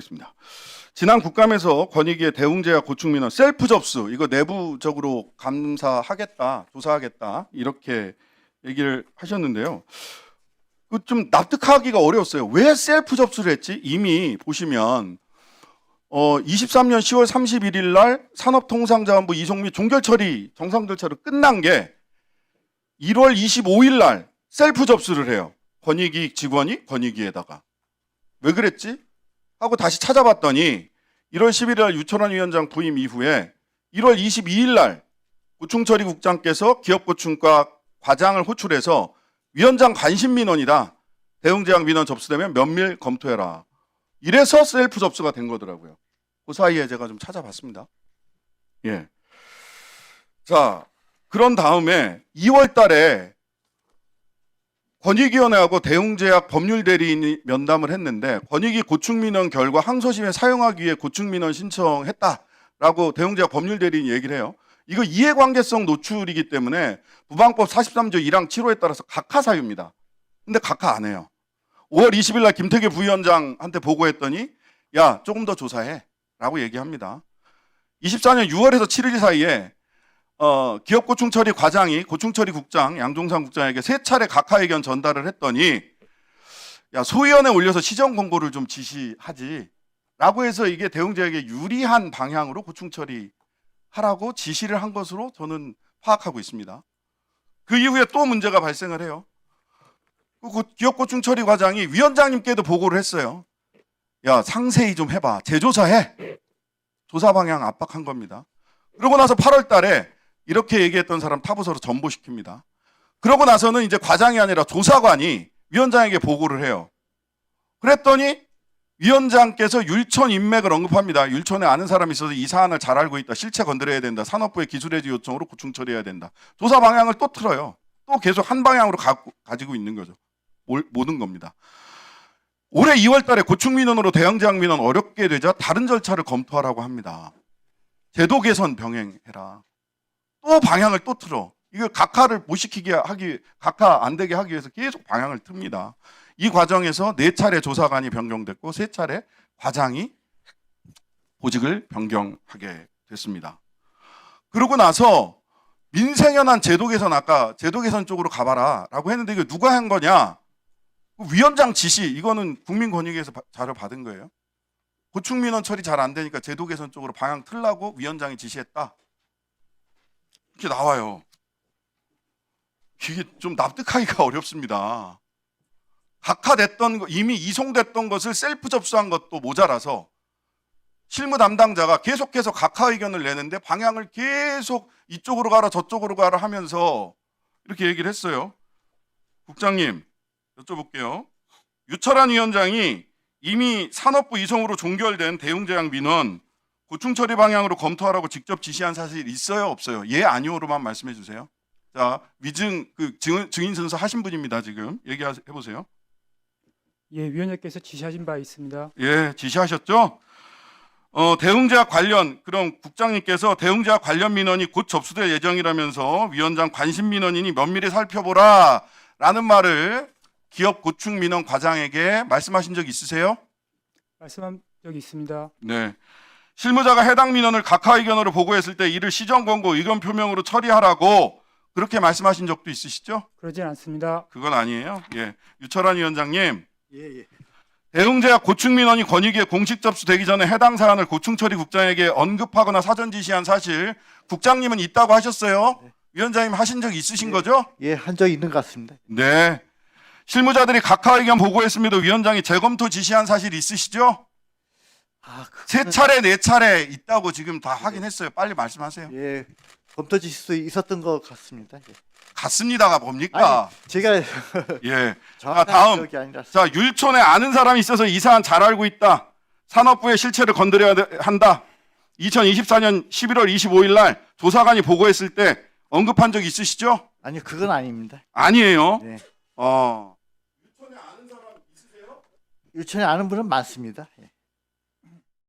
있습니다. 지난 국감에서 권익위의 대웅제약 고충 민원 셀프 접수 이거 내부적으로 감사하겠다, 조사하겠다 이렇게 얘기를 하셨는데요. 그좀 납득하기가 어려웠어요. 왜 셀프 접수를 했지? 이미 보시면 어 23년 10월 31일 날 산업통상자원부 이송 및 종결 처리 정상 절차로 끝난 게 1월 25일 날 셀프 접수를 해요. 권익위 직원이 권익위에다가 왜 그랬지? 하고 다시 찾아봤더니 1월 11일 날 유철환 위원장 부임 이후에 1월 22일 날 고충처리 국장께서 기업고충과 과장을 호출해서 위원장 관심 민원이다. 대웅제약 민원 접수되면 면밀 검토해라. 이래서 셀프 접수가 된 거더라고요. 그 사이에 제가 좀 찾아봤습니다. 예. 자, 그런 다음에 2월 달에 권익위원회하고 대웅제약 법률대리인이 면담을 했는데 권익위 고충민원 결과 항소심에 사용하기 위해 고충민원 신청했다라고 대웅제약 법률대리인이 얘기를 해요. 이거 이해관계성 노출이기 때문에 부방법 43조 1항 7호에 따라서 각하 사유입니다. 근데 각하 안 해요. 5월 20일 날 김태규 부위원장한테 보고했더니 야 조금 더 조사해 라고 얘기합니다. 24년 6월에서 7일 사이에 어, 기업 고충처리 과장이 고충처리 국장 양종상 국장에게 세 차례 각하 의견 전달을 했더니 야 소위원회 올려서 시정 공고를 좀 지시하지 라고 해서 이게 대웅제에게 유리한 방향으로 고충 처리 하라고 지시를 한 것으로 저는 파악하고 있습니다. 그 이후에 또 문제가 발생을 해요. 그 고- 기업 고충 처리 과장이 위원장님께도 보고를 했어요. 야 상세히 좀 해봐 재조사해 조사 방향 압박한 겁니다. 그러고 나서 8월 달에 이렇게 얘기했던 사람 타부서로 전보시킵니다. 그러고 나서는 이제 과장이 아니라 조사관이 위원장에게 보고를 해요. 그랬더니 위원장께서 율촌 인맥을 언급합니다. 율촌에 아는 사람이 있어서 이 사안을 잘 알고 있다. 실체 건드려야 된다. 산업부의 기술해지 요청으로 구충 처리해야 된다. 조사 방향을 또 틀어요. 또 계속 한 방향으로 가, 가지고 있는 거죠. 올- 모든 겁니다. 올해 2월 달에 고충 민원으로 대형제약 민원 어렵게 되자 다른 절차를 검토하라고 합니다. 제도 개선 병행해라. 또 방향을 또 틀어. 이거 각하를 못 시키게 하기, 각하 안 되게 하기 위해서 계속 방향을 틉니다. 이 과정에서 네 차례 조사관이 변경됐고 세 차례 과장이 보직을 변경하게 됐습니다. 그러고 나서 민생현안 제도 개선 아까 제도 개선 쪽으로 가봐라라고 했는데 이거 누가 한 거냐? 그 위원장 지시 이거는 국민권익위에서 바- 자료 받은 거예요. 고충 민원 처리 잘 안 되니까 제도 개선 쪽으로 방향 틀라고 위원장이 지시했다. 이렇게 나와요. 이게 좀 납득하기가 어렵습니다. 각하됐던 거, 이미 이송됐던 것을 셀프 접수한 것도 모자라서 실무 담당자가 계속해서 각하 의견을 내는데 방향을 계속 이쪽으로 가라 저쪽으로 가라 하면서 이렇게 얘기를 했어요. 국장님 여쭤볼게요. 유철한 위원장이 이미 산업부 이송으로 종결된 대웅제약 민원 고충 처리 방향으로 검토하라고 직접 지시한 사실 있어요 없어요? 예 아니오로만 말씀해 주세요. 자 위증 그 증인, 증인 순서 하신 분입니다 지금 얘기해 보세요. 예, 위원장께서 지시하신 바 있습니다. 예, 지시하셨죠? 어, 대웅제약 관련 그럼 국장님께서 대웅제약 관련 민원이 곧 접수될 예정이라면서 위원장 관심 민원이니 면밀히 살펴보라라는 말을 기업 고충 민원 과장에게 말씀하신 적 있으세요? 말씀한 적이 있습니다. 네. 실무자가 해당 민원을 각하 의견으로 보고했을 때 이를 시정 권고 의견 표명으로 처리하라고 그렇게 말씀하신 적도 있으시죠? 그러진 않습니다. 그건 아니에요. 예. 유철환 위원장님, 예, 예. 대웅제약 고충 민원이 권익위에 공식 접수되기 전에 해당 사안을 고충 처리 국장에게 언급하거나 사전 지시한 사실 국장님은 있다고 하셨어요. 위원장님 하신 적 있으신 거죠? 예, 한 적 있는 것 같습니다. 네. 실무자들이 각하 의견 보고했음에도 위원장이 재검토 지시한 사실 있으시죠? 아, 그, 세 차례, 네 차례 있다고 지금 다 확인했어요. 빨리 말씀하세요. 예, 검토 지시도 있었던 것 같습니다. 예. 같습니다가 뭡니까? 제가 예. 정확한 다음. 자, 율촌에 아는 사람이 있어서 이 사안 잘 알고 있다. 산업부의 실체를 건드려야 돼- 한다. 2024년 11월 25일 날 조사관이 보고했을 때 언급한 적 있으시죠? 아니요, 그건 아닙니다. 아니에요. 네. 어. 유천에 아는 분은 많습니다. 예.